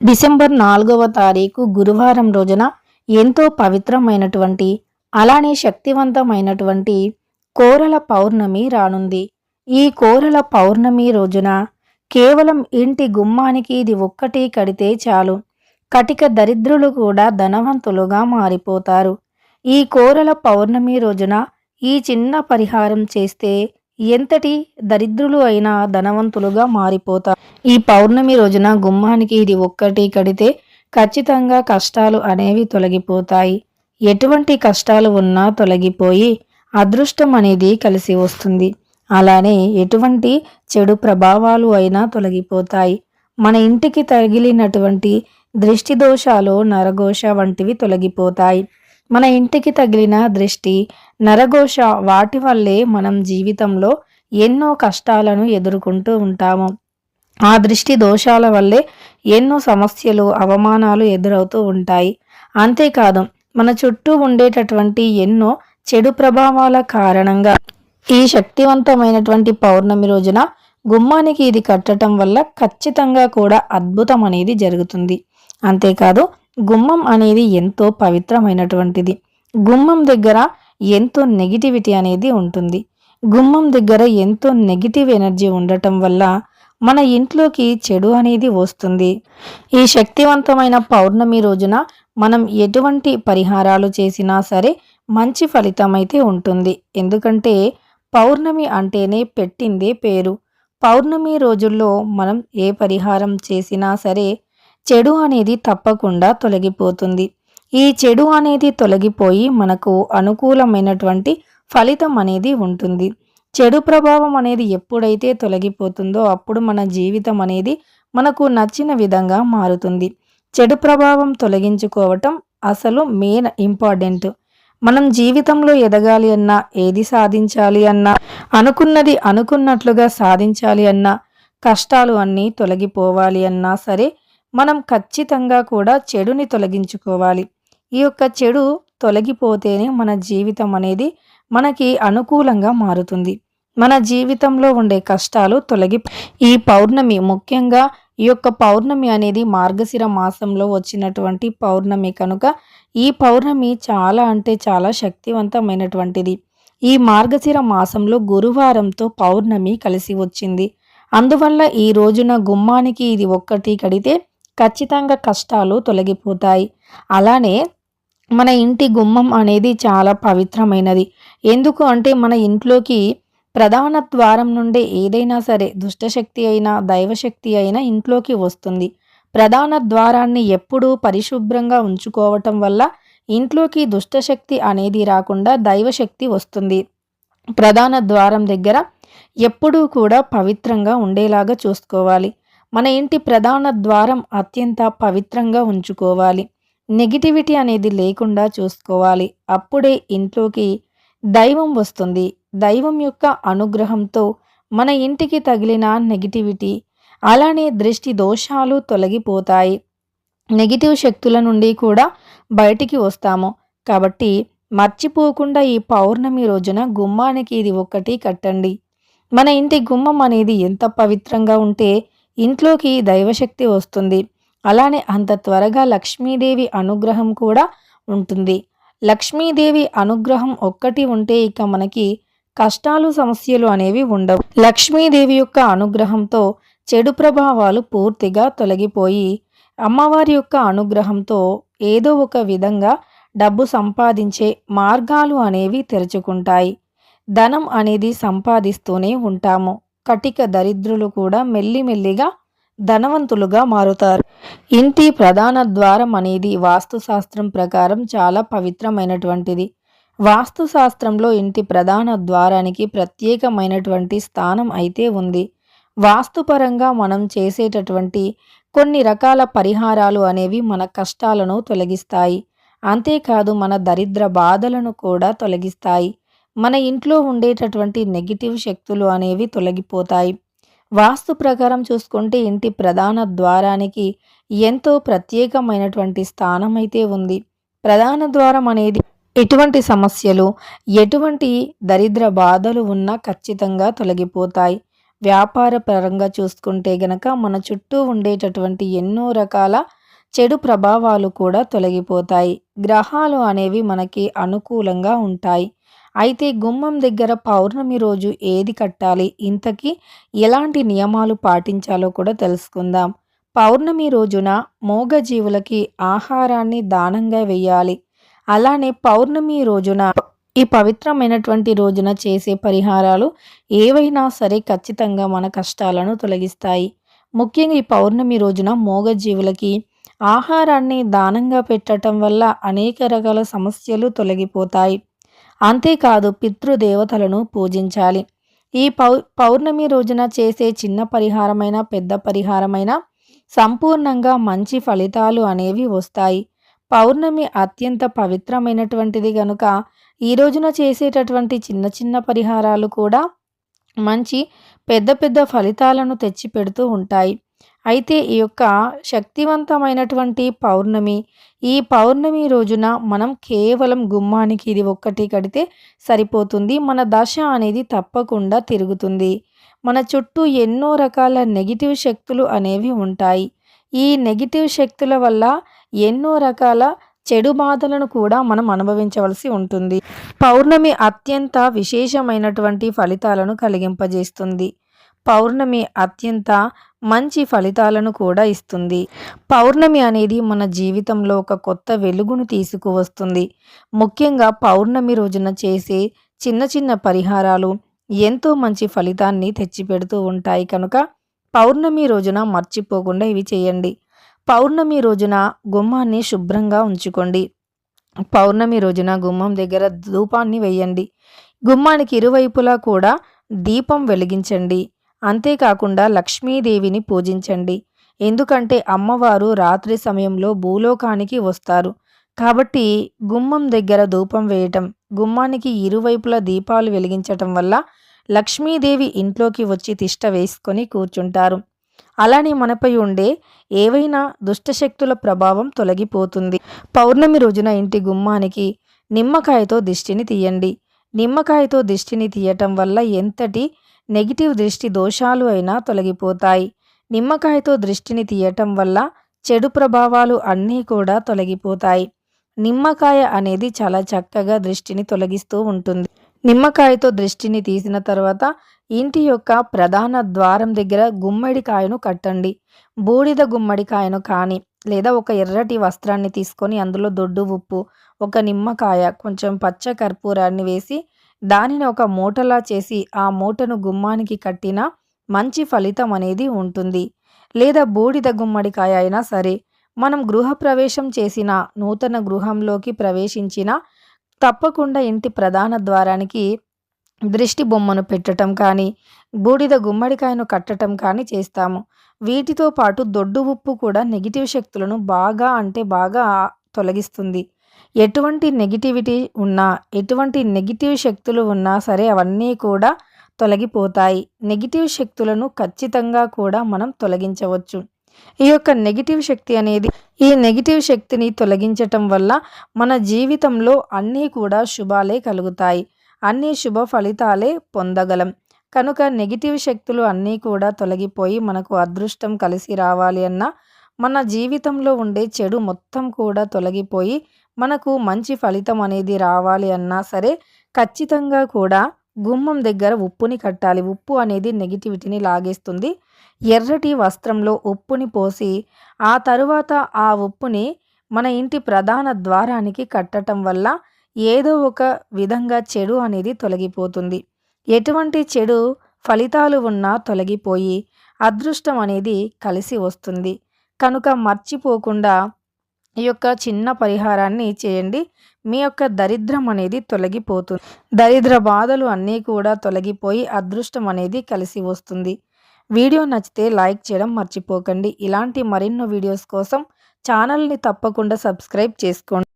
December నాలుగవ తారీఖు గురువారం రోజున ఎంతో పవిత్రమైనటువంటి అలానే శక్తివంతమైనటువంటి కోరల పౌర్ణమి రానుంది. ఈ కోరల పౌర్ణమి రోజున కేవలం ఇంటి గుమ్మానికి ఇది ఒక్కటి కడితే చాలు. కటిక దరిద్రులు కూడా ధనవంతులుగా మారిపోతారు. ఈ కోరల పౌర్ణమి రోజున ఈ చిన్న పరిహారం చేస్తే ఎంతటి దరిద్రులు అయినా ధనవంతులుగా మారిపోతారు. ఈ పౌర్ణమి రోజున గుమ్మానికి ఇది ఒక్కటి కడితే ఖచ్చితంగా కష్టాలు అనేవి తొలగిపోతాయి. ఎటువంటి కష్టాలు ఉన్నా తొలగిపోయి అదృష్టం అనేది కలిసి వస్తుంది. అలానే ఎటువంటి చెడు ప్రభావాలు అయినా తొలగిపోతాయి. మన ఇంటికి తగిలినటువంటి దృష్టి దోషాలు నరఘోష వంటివి తొలగిపోతాయి. మన ఇంటికి తగిలిన దృష్టి నరఘోష వాటి వల్లే మనం జీవితంలో ఎన్నో కష్టాలను ఎదుర్కొంటూ ఉంటాము. ఆ దృష్టి దోషాల వల్లే ఎన్నో సమస్యలు అవమానాలు ఎదురవుతూ ఉంటాయి. అంతేకాదు మన చుట్టూ ఉండేటటువంటి ఎన్నో చెడు ప్రభావాల కారణంగా ఈ శక్తివంతమైనటువంటి పౌర్ణమి రోజున గుమ్మానికి ఇది కట్టడం వల్ల ఖచ్చితంగా కూడా అద్భుతం అనేది జరుగుతుంది. అంతేకాదు గుమ్మం అనేది ఎంతో పవిత్రమైనటువంటిది. గుమ్మం దగ్గర ఎంతో నెగిటివిటీ అనేది ఉంటుంది. గుమ్మం దగ్గర ఎంతో నెగిటివ్ ఎనర్జీ ఉండటం వల్ల మన ఇంట్లోకి చెడు అనేది వస్తుంది. ఈ శక్తివంతమైన పౌర్ణమి రోజున మనం ఎటువంటి పరిహారాలు చేసినా సరే మంచి ఫలితం అయితే ఉంటుంది. ఎందుకంటే పౌర్ణమి అంటేనే పెట్టిందే పేరు. పౌర్ణమి రోజుల్లో మనం ఏ పరిహారం చేసినా సరే చెడు అనేది తప్పకుండా తొలగిపోతుంది. ఈ చెడు అనేది తొలగిపోయి మనకు అనుకూలమైనటువంటి ఫలితం అనేది ఉంటుంది. చెడు ప్రభావం అనేది ఎప్పుడైతే తొలగిపోతుందో అప్పుడు మన జీవితం అనేది మనకు నచ్చిన విధంగా మారుతుంది. చెడు ప్రభావం తొలగించుకోవటం అసలు మెయిన్ ఇంపార్టెంట్. మనం జీవితంలో ఎదగాలి అన్నా ఏది సాధించాలి అన్నా అనుకున్నది అనుకున్నట్లుగా సాధించాలి అన్నా కష్టాలు అన్నీ తొలగిపోవాలి అన్నా సరే మనం ఖచ్చితంగా కూడా చెడుని తొలగించుకోవాలి. ఈ యొక్క చెడు తొలగిపోతేనే మన జీవితం అనేది మనకి అనుకూలంగా మారుతుంది. మన జీవితంలో ఉండే కష్టాలు తొలగి ఈ పౌర్ణమి ముఖ్యంగా ఈ యొక్క పౌర్ణమి అనేది మార్గశిర మాసంలో వచ్చినటువంటి పౌర్ణమి కనుక ఈ పౌర్ణమి చాలా అంటే చాలా శక్తివంతమైనటువంటిది. ఈ మార్గశిర మాసంలో గురువారంతో పౌర్ణమి కలిసి వచ్చింది. అందువల్ల ఈ రోజున గుమ్మానికి ఇది ఒక్కటి కడితే ఖచ్చితంగా కష్టాలు తొలగిపోతాయి. అలానే మన ఇంటి గుమ్మం అనేది చాలా పవిత్రమైనది. ఎందుకు అంటే మన ఇంట్లోకి ప్రధాన ద్వారం నుండి ఏదైనా సరే దుష్టశక్తి అయినా దైవశక్తి అయినా ఇంట్లోకి వస్తుంది. ప్రధాన ద్వారాన్ని ఎప్పుడూ పరిశుభ్రంగా ఉంచుకోవటం వల్ల ఇంట్లోకి దుష్టశక్తి అనేది రాకుండా దైవశక్తి వస్తుంది. ప్రధాన ద్వారం దగ్గర ఎప్పుడూ కూడా పవిత్రంగా ఉండేలాగా చూసుకోవాలి. మన ఇంటి ప్రధాన ద్వారం అత్యంత పవిత్రంగా ఉంచుకోవాలి. నెగిటివిటీ అనేది లేకుండా చూసుకోవాలి. అప్పుడే ఇంట్లోకి దైవం వస్తుంది. దైవం యొక్క అనుగ్రహంతో మన ఇంటికి తగిలిన నెగిటివిటీ అలానే దృష్టి దోషాలు తొలగిపోతాయి. నెగిటివ్ శక్తుల నుండి కూడా బయటికి వస్తాము. కాబట్టి మర్చిపోకుండా ఈ పౌర్ణమి రోజున గుమ్మానికి ఇది ఒక్కటి కట్టండి. మన ఇంటి గుమ్మం అనేది ఎంత పవిత్రంగా ఉంటే ఇంట్లోకి దైవశక్తి వస్తుంది. అలానే అంత త్వరగా లక్ష్మీదేవి అనుగ్రహం కూడా ఉంటుంది. లక్ష్మీదేవి అనుగ్రహం ఒక్కటి ఉంటే ఇక మనకి కష్టాలు సమస్యలు అనేవి ఉండవు. లక్ష్మీదేవి యొక్క అనుగ్రహంతో చెడు ప్రభావాలు పూర్తిగా తొలగిపోయి అమ్మవారి యొక్క అనుగ్రహంతో ఏదో ఒక విధంగా డబ్బు సంపాదించే మార్గాలు అనేవి తెరుచుకుంటాయి. ధనం అనేది సంపాదిస్తూనే ఉంటాము. కటిక దరిద్రులు కూడా మెల్లిమెల్లిగా ధనవంతులుగా మారుతారు. ఇంటి ప్రధాన ద్వారం అనేది వాస్తుశాస్త్రం ప్రకారం చాలా పవిత్రమైనటువంటిది. వాస్తుశాస్త్రంలో ఇంటి ప్రధాన ద్వారానికి ప్రత్యేకమైనటువంటి స్థానం అయితే ఉంది. వాస్తుపరంగా మనం చేసేటటువంటి కొన్ని రకాల పరిహారాలు అనేవి మన కష్టాలను తొలగిస్తాయి. అంతేకాదు మన దరిద్ర బాధలను కూడా తొలగిస్తాయి. మన ఇంట్లో ఉండేటటువంటి నెగిటివ్ శక్తులు అనేవి తొలగిపోతాయి. వాస్తు ప్రకారం చూసుకుంటే ఇంటి ప్రధాన ద్వారానికి ఎంతో ప్రత్యేకమైనటువంటి స్థానం అయితే ఉంది. ప్రధాన ద్వారం అనేది ఎటువంటి సమస్యలు ఎటువంటి దరిద్ర బాధలు ఉన్నా ఖచ్చితంగా తొలగిపోతాయి. వ్యాపార పరంగా చూసుకుంటే గనక మన చుట్టూ ఉండేటటువంటి ఎన్నో రకాల చెడు ప్రభావాలు కూడా తొలగిపోతాయి. గ్రహాలు అనేవి మనకి అనుకూలంగా ఉంటాయి. అయితే గుమ్మం దగ్గర పౌర్ణమి రోజు ఏది కట్టాలి? ఇంతకీ ఎలాంటి నియమాలు పాటించాలో కూడా తెలుసుకుందాం. పౌర్ణమి రోజున మూగజీవులకి ఆహారాన్ని దానంగా వెయ్యాలి. అలానే పౌర్ణమి రోజున ఈ పవిత్రమైనటువంటి రోజున చేసే పరిహారాలు ఏవైనా సరే ఖచ్చితంగా మన కష్టాలను తొలగిస్తాయి. ముఖ్యంగా ఈ పౌర్ణమి రోజున మూగజీవులకి ఆహారాన్ని దానంగా పెట్టడం వల్ల అనేక రకాల సమస్యలు తొలగిపోతాయి. అంతేకాదు పితృదేవతలను పూజించాలి. ఈ పౌ పౌర్ణమి రోజున చేసే చిన్న పరిహారమైన పెద్ద పరిహారమైన సంపూర్ణంగా మంచి ఫలితాలు అనేవి వస్తాయి. పౌర్ణమి అత్యంత పవిత్రమైనటువంటిది కనుక ఈ రోజున చేసేటటువంటి చిన్న చిన్న పరిహారాలు కూడా మంచి పెద్ద పెద్ద ఫలితాలను తెచ్చిపెడుతూ ఉంటాయి. అయితే ఈ యొక్క శక్తివంతమైనటువంటి పౌర్ణమి ఈ పౌర్ణమి రోజున మనం కేవలం గుమ్మానికి ఇది ఒక్కటి కడితే సరిపోతుంది. మన దశ అనేది తప్పకుండా తిరుగుతుంది. మన చుట్టూ ఎన్నో రకాల నెగిటివ్ శక్తులు అనేవి ఉంటాయి. ఈ నెగిటివ్ శక్తుల వల్ల ఎన్నో రకాల చెడు బాధలను కూడా మనం అనుభవించవలసి ఉంటుంది. పౌర్ణమి అత్యంత విశేషమైనటువంటి ఫలితాలను కలిగింపజేస్తుంది. పౌర్ణమి అత్యంత మంచి ఫలితాలను కూడా ఇస్తుంది. పౌర్ణమి అనేది మన జీవితంలో ఒక కొత్త వెలుగును తీసుకువస్తుంది. ముఖ్యంగా పౌర్ణమి రోజున చేసే చిన్న చిన్న పరిహారాలు ఎంతో మంచి ఫలితాన్ని తెచ్చిపెడుతూ ఉంటాయి కనుక పౌర్ణమి రోజున మర్చిపోకుండా ఇవి చేయండి. పౌర్ణమి రోజున గుమ్మాన్ని శుభ్రంగా ఉంచుకోండి. పౌర్ణమి రోజున గుమ్మం దగ్గర ధూపాన్ని వేయండి. గుమ్మానికి ఇరువైపులా కూడా దీపం వెలిగించండి. అంతేకాకుండా లక్ష్మీదేవిని పూజించండి. ఎందుకంటే అమ్మవారు రాత్రి సమయంలో భూలోకానికి వస్తారు. కాబట్టి గుమ్మం దగ్గర ధూపం వేయటం గుమ్మానికి ఇరువైపులా దీపాలు వెలిగించటం వల్ల లక్ష్మీదేవి ఇంట్లోకి వచ్చి తిష్ట వేసుకొని కూర్చుంటారు. అలానే మనపై ఉండే ఏవైనా దుష్టశక్తుల ప్రభావం తొలగిపోతుంది. పౌర్ణమి రోజున ఇంటి గుమ్మానికి నిమ్మకాయతో దిష్టిని తీయండి. నిమ్మకాయతో దిష్టిని తీయటం వల్ల ఎంతటి నెగిటివ్ దృష్టి దోషాలు అయినా తొలగిపోతాయి. నిమ్మకాయతో దృష్టిని తీయటం వల్ల చెడు ప్రభావాలు అన్నీ కూడా తొలగిపోతాయి. నిమ్మకాయ అనేది చాలా చక్కగా దృష్టిని తొలగిస్తూ ఉంటుంది. నిమ్మకాయతో దృష్టిని తీసిన తర్వాత ఇంటి యొక్క ప్రధాన ద్వారం దగ్గర గుమ్మడికాయను కట్టండి. బూడిద గుమ్మడికాయను కానీ లేదా ఒక ఎర్రటి వస్త్రాన్ని తీసుకొని అందులో దొడ్డు ఉప్పు ఒక నిమ్మకాయ కొంచెం పచ్చ కర్పూరాన్ని వేసి దానిని ఒక మూటలా చేసి ఆ మూటను గుమ్మానికి కట్టిన మంచి ఫలితం అనేది ఉంటుంది. లేదా బూడిద గుమ్మడికాయ అయినా సరే మనం గృహప్రవేశం చేసిన నూతన గృహంలోకి ప్రవేశించిన తప్పకుండా ఇంటి ప్రధాన ద్వారానికి దృష్టి బొమ్మను పెట్టడం కానీ బూడిద గుమ్మడికాయను కట్టడం కానీ చేస్తాము. వీటితో పాటు దొడ్డు ఉప్పు కూడా నెగిటివ్ శక్తులను బాగా అంటే బాగా తొలగిస్తుంది. ఎటువంటి నెగిటివిటీ ఉన్నా ఎటువంటి నెగిటివ్ శక్తులు ఉన్నా సరే అవన్నీ కూడా తొలగిపోతాయి. నెగిటివ్ శక్తులను ఖచ్చితంగా కూడా మనం తొలగించవచ్చు. ఈ యొక్క నెగిటివ్ శక్తి అనేది ఈ నెగిటివ్ శక్తిని తొలగించటం వల్ల మన జీవితంలో అన్నీ కూడా శుభాలే కలుగుతాయి. అన్ని శుభ ఫలితాలే పొందగలం. కనుక నెగిటివ్ శక్తులు అన్నీ కూడా తొలగిపోయి మనకు అదృష్టం కలిసి రావాలి అన్న మన జీవితంలో ఉండే చెడు మొత్తం కూడా తొలగిపోయి మనకు మంచి ఫలితం అనేది రావాలి అన్నా సరే ఖచ్చితంగా కూడా గుమ్మం దగ్గర ఉప్పుని కట్టాలి. ఉప్పు అనేది నెగిటివిటీని లాగేస్తుంది. ఎర్రటి వస్త్రంలో ఉప్పుని పోసి ఆ తరువాత ఆ ఉప్పుని మన ఇంటి ప్రధాన ద్వారానికి కట్టడం వల్ల ఏదో ఒక విధంగా చెడు అనేది తొలగిపోతుంది. ఎటువంటి చెడు ఫలితాలు ఉన్నా తొలగిపోయి అదృష్టం అనేది కలిసి వస్తుంది. కనుక మర్చిపోకుండా ఈ యొక్క చిన్న పరిహారాన్ని చేయండి. మీ యొక్క దరిద్రం అనేది తొలగిపోతుంది. దరిద్ర బాధలు అన్నీ కూడా తొలగిపోయి అదృష్టం అనేది కలిసి వస్తుంది. వీడియో నచ్చితే లైక్ చేయడం మర్చిపోకండి. ఇలాంటి మరెన్నో వీడియోస్ కోసం ఛానల్ని తప్పకుండా సబ్స్క్రైబ్ చేసుకోండి.